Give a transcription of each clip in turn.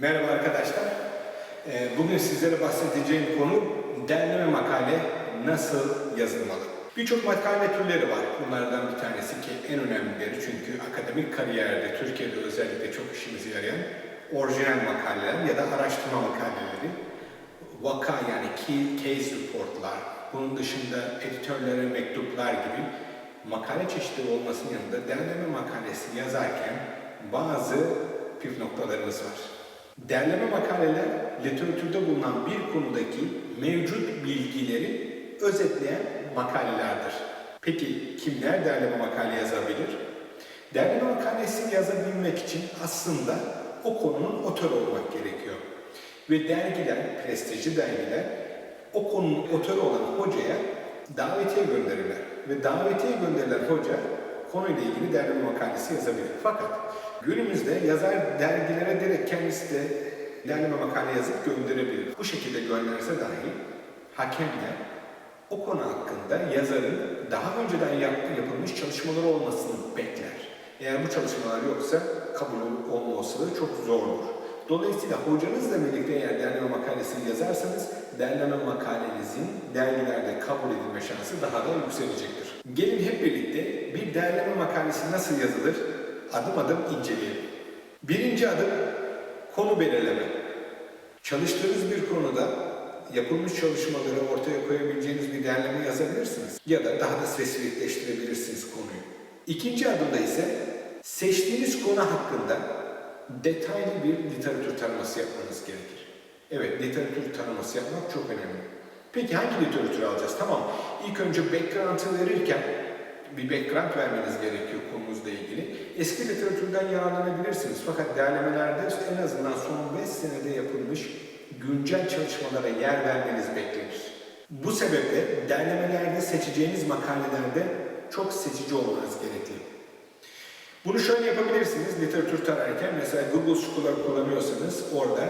Merhaba arkadaşlar. Ee, Bugün sizlere bahsedeceğim konu derleme makale nasıl yazılmalı? Birçok makale türleri var. Bunlardan bir tanesi ki en önemlileri çünkü akademik kariyerde Türkiye'de özellikle çok işimize yarayan orijinal makaleler ya da araştırma makaleleri. Vaka yani key, case reportlar, bunun dışında editörlere mektuplar gibi makale çeşitleri olmasının yanında derleme makalesi yazarken bazı püf noktalarımız var. Derleme makaleler literatürde bulunan bir konudaki mevcut bilgileri özetleyen makalelerdir. Peki kimler derleme makale yazabilir? Derleme makalesi yazabilmek için aslında o konunun otörü olmak gerekiyor. Ve dergiler, prestijli dergiler o konunun otörü olan hocaya davetiye gönderirler. Ve davetiye gönderilen hoca konuyla ilgili derleme makalesi yazabilir. Fakat günümüzde yazar dergilere direkt kendisi de derleme makale yazıp gönderebilir. Bu şekilde gönderse dahi hakemler o konu hakkında yazarın daha önceden yaptığı yapılmış çalışmaları olmasını bekler. Eğer bu çalışmalar yoksa kabul olma olasılığı çok zordur. Dolayısıyla hocanızla birlikte eğer derleme makalesini yazarsanız derleme makalenizin dergilerde kabul edilme şansı daha da yükselecektir. Gelin hep birlikte bir derleme makalesi nasıl yazılır adım adım inceleyelim. Birinci adım konu belirleme. Çalıştığınız bir konuda yapılmış çalışmaları ortaya koyabileceğiniz bir derleme yazabilirsiniz. Ya da daha da spesifikleştirebilirsiniz konuyu. İkinci adımda ise seçtiğiniz konu hakkında detaylı bir literatür taraması yapmanız gerekir. Evet, literatür taraması yapmak çok önemli. Peki hangi literatürü alacağız? Tamam, ilk önce background'ı verirken bir background vermeniz gerekiyor konunuzla ilgili. Eski literatürden yararlanabilirsiniz fakat derlemelerde en azından son 5 senede yapılmış güncel çalışmalara yer vermeniz beklenir. Bu sebeple derlemelerde seçeceğiniz makalelerde çok seçici olmanız gerekli. Bunu şöyle yapabilirsiniz literatür tararken mesela Google Scholar kullanıyorsanız orada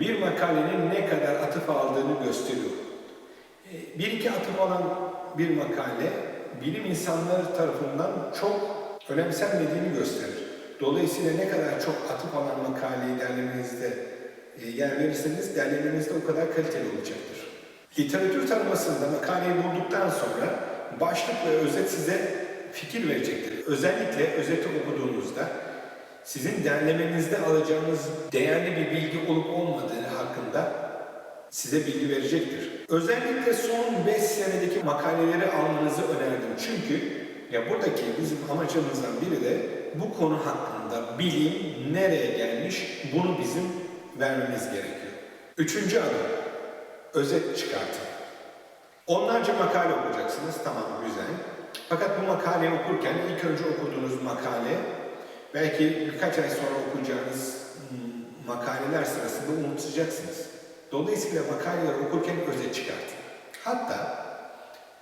bir makalenin ne kadar atıf aldığını gösteriyor. E, Bir iki atıf alan bir makale bilim insanları tarafından çok önemsenmediğini gösterir. Dolayısıyla ne kadar çok atıf alan makaleyi derlemenizde e, yer verirseniz derlemenizde o kadar kaliteli olacaktır. Literatür taramasında makaleyi bulduktan sonra başlık ve özet size fikir verecektir. Özellikle özeti okuduğunuzda sizin derlemenizde alacağınız değerli bir bilgi olup olmadığı hakkında size bilgi verecektir. Özellikle son 5 senedeki makaleleri almanızı önerdim. Çünkü ya buradaki bizim amacımızdan biri de bu konu hakkında bilim nereye gelmiş bunu bizim vermemiz gerekiyor. Üçüncü adım özet çıkartın. Onlarca makale okuyacaksınız. Tamam güzel. Fakat bu makaleyi okurken ilk önce okuduğunuz makale belki birkaç ay sonra okuyacağınız hmm, makaleler sırasında unutacaksınız. Dolayısıyla makaleleri okurken özet çıkartın. Hatta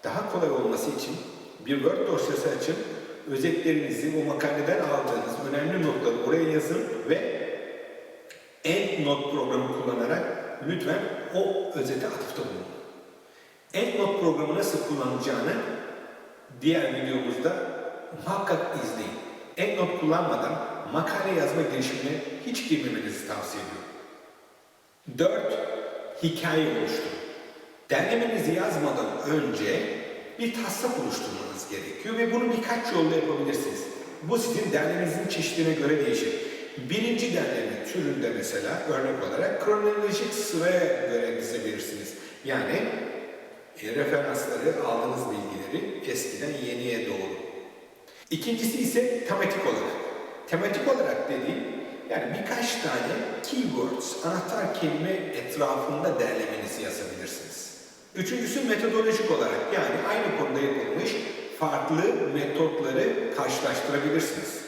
daha kolay olması için bir Word dosyası açın, özetlerinizi bu makaleden aldığınız önemli notları oraya yazın ve EndNote programı kullanarak lütfen o özete atıfta bulunun. EndNote programı nasıl kullanacağını diğer videomuzda muhakkak izleyin. EndNote kullanmadan makale yazma girişimine hiç girmemenizi tavsiye ediyorum. 4. Hikaye oluşturun. Derlemenizi yazmadan önce bir taslak oluşturmanız gerekiyor ve bunu birkaç yolda yapabilirsiniz. Bu sizin derlemenizin çeşidine göre değişir. Birinci derleme türünde mesela örnek olarak kronolojik sıraya göre dizebilirsiniz. Yani e, referansları, aldığınız bilgileri eskiden yeniye doğru. İkincisi ise tematik olarak. Tematik olarak dediğim yani birkaç tane keywords, anahtar kelime etrafında derlemenizi yazabilirsiniz. Üçüncüsü metodolojik olarak yani aynı konuda yapılmış farklı metotları karşılaştırabilirsiniz.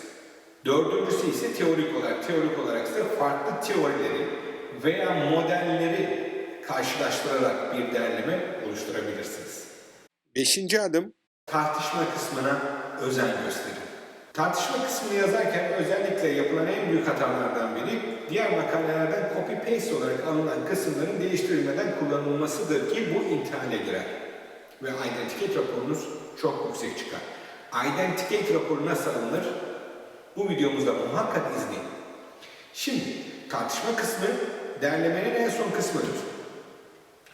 Dördüncüsü ise teorik olarak. Teorik olarak ise farklı teorileri veya modelleri karşılaştırarak bir derleme oluşturabilirsiniz. Beşinci adım tartışma kısmına özen gösterin. Tartışma kısmını yazarken özellikle yapılan en büyük hatalardan biri diğer makalelerden copy paste olarak alınan kısımların değiştirilmeden kullanılmasıdır ki bu intihale girer. Ve identicate raporunuz çok yüksek çıkar. Identicate raporu nasıl alınır? Bu videomuzda muhakkak izleyin. Şimdi tartışma kısmı derlemenin en son kısmıdır.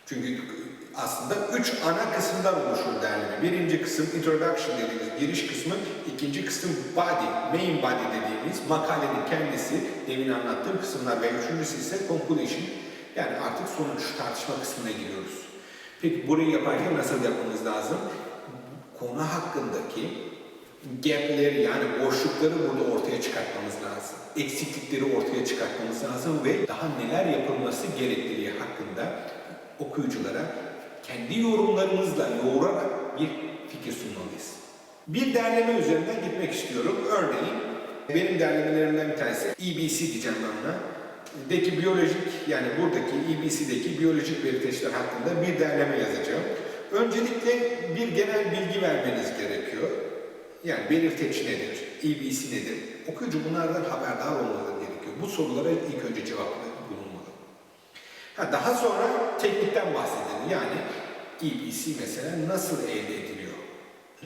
Çünkü aslında üç ana kısımdan oluşur derleme. Birinci kısım introduction dediğimiz giriş kısmı, ikinci kısım body, main body dediğimiz makalenin kendisi, demin anlattığım kısımlar ve üçüncüsü ise conclusion. Yani artık sonuç tartışma kısmına giriyoruz. Peki burayı yaparken nasıl yapmamız lazım? Konu hakkındaki gapleri yani boşlukları burada ortaya çıkartmamız lazım. Eksiklikleri ortaya çıkartmamız lazım ve daha neler yapılması gerektiği hakkında okuyuculara kendi yorumlarımızla yoğurarak bir fikir sunmalıyız. Bir derleme üzerinden gitmek istiyorum. Örneğin benim derlemelerimden bir tanesi EBC diyeceğim ben ona. Deki biyolojik yani buradaki EBC'deki biyolojik belirteçler hakkında bir derleme yazacağım. Öncelikle bir genel bilgi vermeniz gerekiyor. Yani belirteç nedir, EBC nedir? Okuyucu bunlardan haberdar olmaları gerekiyor. Bu sorulara ilk önce cevap bulunmalı. Ha, daha sonra teknikten bahsedelim. Yani EBC mesela nasıl elde ediliyor?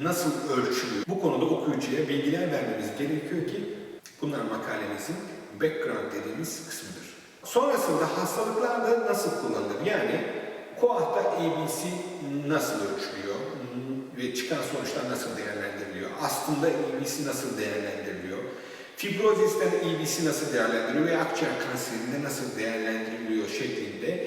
Nasıl ölçülüyor? Bu konuda okuyucuya bilgiler vermemiz gerekiyor ki bunlar makalemizin background dediğimiz kısmıdır. Sonrasında hastalıklar da nasıl kullanılır? Yani KOAH'ta EBC nasıl ölçülüyor ve çıkan sonuçlar nasıl değerlendiriliyor? Aslında EBC nasıl değerlendiriliyor? Fibrozisten EBC nasıl değerlendiriliyor ve akciğer kanserinde nasıl değerlendiriliyor şeklinde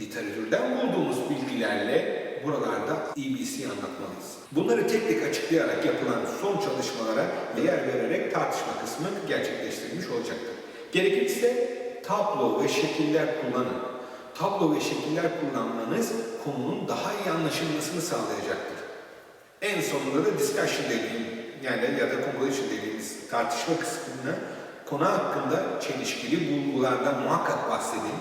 literatürden bulduğumuz bilgilerle buralarda EBC'yi anlatmalıyız. Bunları tek tek açıklayarak yapılan son çalışmalara yer vererek tartışma kısmı gerçekleştirilmiş olacaktır. Gerekirse tablo ve şekiller kullanın. Tablo ve şekiller kullanmanız konunun daha iyi anlaşılmasını sağlayacaktır. En sonunda da discussion dediğim yani ya da conclusion dediğimiz tartışma kısmında konu hakkında çelişkili bulgulardan muhakkak bahsedin.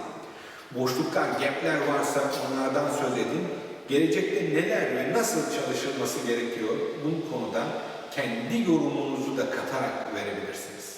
Boşluklar, gapler varsa onlardan söz edin. Gelecekte neler ve nasıl çalışılması gerekiyor bu konuda kendi yorumunuzu da katarak verebilirsiniz.